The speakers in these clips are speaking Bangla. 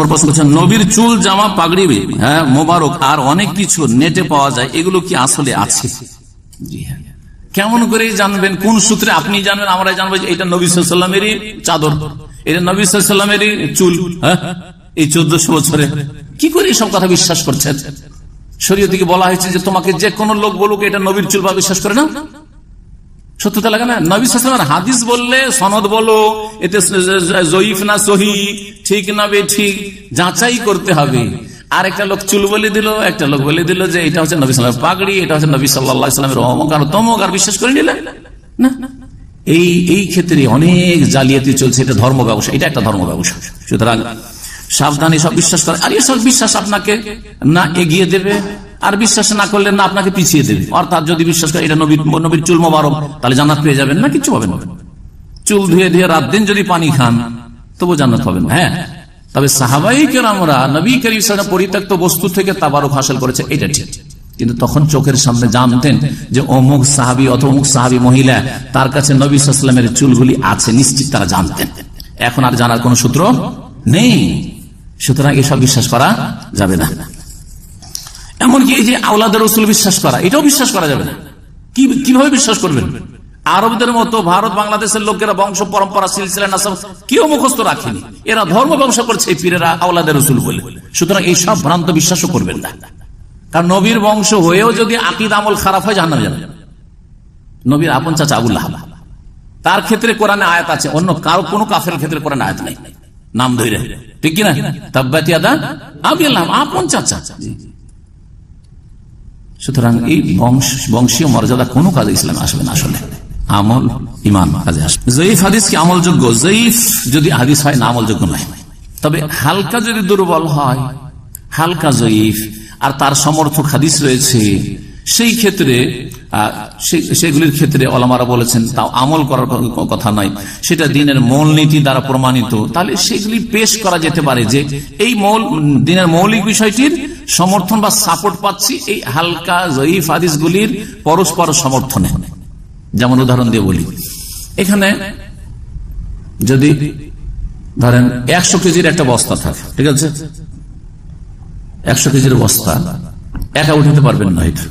নম্বর প্রশ্ন করছেন, নবীর চুল, জামা, পাগড়ি হ্যাঁ মোবারক আর অনেক কিছু নেটে পাওয়া যায়, এগুলো কি আসলে আছে? হ্যাঁ। কেমন করে জানবেন, কোন সূত্রে আপনি জানবেন আমরা জানব যে এটা নবী সাল্লামেরই চাদর, এটা নবী সাল্লামেরই চুল হ্যাঁ এই চোদ্দশো বছরে। কি করে এইসব কথা বিশ্বাস করছেন? শরীয় দিকে বলা হয়েছে যে তোমাকে যে কোনো লোক বলুক, এটা নবীর চুল বা বিশ্বাস করে না? সত্যতা লাগে না? নবী সালামের হাদিস বললে সনদ বলো, এতে জয়ীফ না সহি, ঠিক না বে ঠিক যাচাই করতে হবে। আর একটা লোক চুল বলে দিল, একটা লোক বলে দিল যে এটা হচ্ছে নবী সালামের পাগড়ি, এটা হচ্ছে নবী সাল্লামের অমক আর তমক আর বিশ্বাস করে নিলে? না। এই এই ক্ষেত্রে অনেক জালিয়াতি চলছে, এটা ধর্ম ব্যবসা, এটা একটা ধর্ম ব্যবসা। সুতরাং সাবধানে সব বিশ্বাস করে। আর এসব বিশ্বাস আপনাকে না এগিয়ে দেবে? আর বিশ্বাস না করলে না আপনাকে পিছিয়ে দেবে। অর্থাৎ যদি বিশ্বাস করে, এটা নবীর নবীর চুল মোবারক, তাহলে জান্নাত পেয়ে যাবেন না কিছু পাবেন চুল ধুয়ে ধুয়ে রাত দিন যদি পানি খান তবু জান্নাত পাবেন হ্যাঁ? তবে সাহাবাই আমরা নবী করিম পরিত্যক্ত বস্তু থেকে তাবারক হাসিল করেছে, এটা ঠিক। কিন্তু তখন চোখের সামনে জানতেন যে অমুক সাহাবি অথবা অমুক সাহাবি মহিলা, তার কাছে নবী সাল্লামের চুলগুলি আছে, নিশ্চিত তারা জানতেন। এখন আর জানার কোন সূত্র নেই। সুতরাং এসব বিশ্বাস করা যাবে না। এমনকি এই যে আওলাদের রসুল বিশ্বাস করা, এটাও বিশ্বাস করা যাবে না। কীভাবে বিশ্বাস করবেন? আরবদের মতো ভারত, বাংলাদেশের লোকেরা বংশ, পরম্পরা, সিলসিলা, নাসাব কেউ মুখস্থ রাখেনি। এরা ধর্ম ব্যবসা করছে পীরেরা আওলাদের রসুল বলে। সুতরাং এই সব ভ্রান্ত বিশ্বাসও করবেন না। কারণ নবীর বংশ হয়েও যদি আকিদ, আমল খারাপ হয় জানা যাবে। নবীর আপন চাচা আবুল্লাহ তার ক্ষেত্রে কোরআনে আয়াত আছে, অন্য কারও কোনো কাফের ক্ষেত্রে কোরআনে আয়াত নাই। নাম ধরে ঠিক কিনা? তাব্বাতি আদা আমি আল্লাহ, আপন চাচা। সুতরাং এই বংশ, বংশীয় মর্যাদা কোনো কাজে ইসলাম আসবে না আসলে। আমল, ইমান কাজে আসবে। জয়ীফ হাদিস কি আমল যোগ্য জয়ীফ যদি হাদিস হয় না আমলযোগ্য নয়। তবে হালকা যদি দুর্বল হয়, হালকা জয়ীফ, আর তার সমর্থক হাদিস রয়েছে সেই ক্ষেত্রে সেগুলির ক্ষেত্রে অলামারা বলেছেন, তাও আমল করার কথা নয় সেটা দিনের মূল নীতি দ্বারা প্রমাণিত। তাহলে সেগুলি পেশ করা যেতে পারে যে, এই মৌল, দিনের মৌলিক বিষয়টির সমর্থন বা সাপোর্ট পাচ্ছি এই হালকা, জয়ীফ হাদিসগুলির পরস্পর সমর্থনে। যেমন উদাহরণ দিয়ে বলি। এখানে যদি ধরেন একশো কেজির একটা বস্তা থাকে, ঠিক আছে? একশো কেজির বস্তা, একা উঠাতে পারবেন না এটা।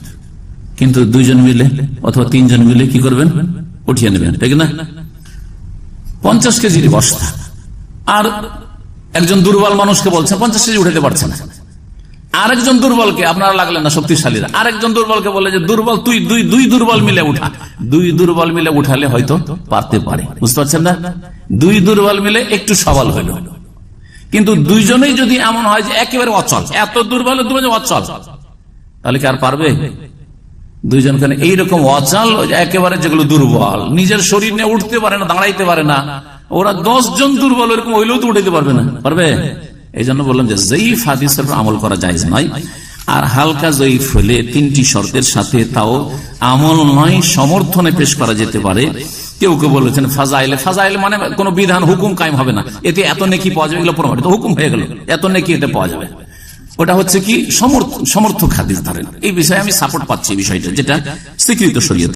কিন্তু দুইজন মিলে অথবা তিনজন মিলে কি করবেন? উঠিয়ে নেবেন, ঠিক না? পঞ্চাশ কেজির বস্তা। আর একজন দুর্বল মানুষকে বলছে, পঞ্চাশ কেজি উঠাতে পারছে না। আরেকজন দুর্বলকে, আপনারা লাগলেন না শক্তিশালীরা, আরেকজন দুর্বলকে বলে যে, দুর্বল তুই, দুই দুই দুর্বল মিলে উঠা। দুই দুর্বল মিলে উঠালে হয়তো পারতে পারে, বুঝতে পারছেন না? দুই দুর্বল মিলে একটু সবল হইল কিন্তু দুইজনেই যদি এমন হয় যে, একেবারে অচল, এত দুর্বল দুর্বল, অচল, তাহলে কি আর পারবে? দুইজন কেন? এইরকম অচল একেবারে যেগুলো দুর্বল। নিজের শরীর নিয়ে উঠতে পারে না, দাঁড়াইতে পারে না। ওরা দশ জন দুর্বল, এরকম হইলেও তো উঠাইতে পারবে না। পারবে? এই জন্য বললাম যে জয়ীফ হাদিসের আমল করা যায় নয়। আর হালকা জয়ীফ হলে তিনটি শর্তের সাথে তাও আমল নয়, সমর্থনে পেশ করা যেতে পারে। কেউ কেউ বলেছেন ফাজাইলে। ফাজাইলে মানে কোন বিধান, হুকুম কায়েম হবে না। এতে এত নেকি পাওয়া যাবে, এগুলো প্রমাণিত। হুকুম হয়ে গেল। এত নেকি এতে পাওয়া যাবে। ওটা হচ্ছে কি সমর্থক হাদিস ধরেন। এই বিষয়ে আমি সাপোর্ট পাচ্ছি বিষয়টা, যেটা স্বীকৃত শরীয়ত।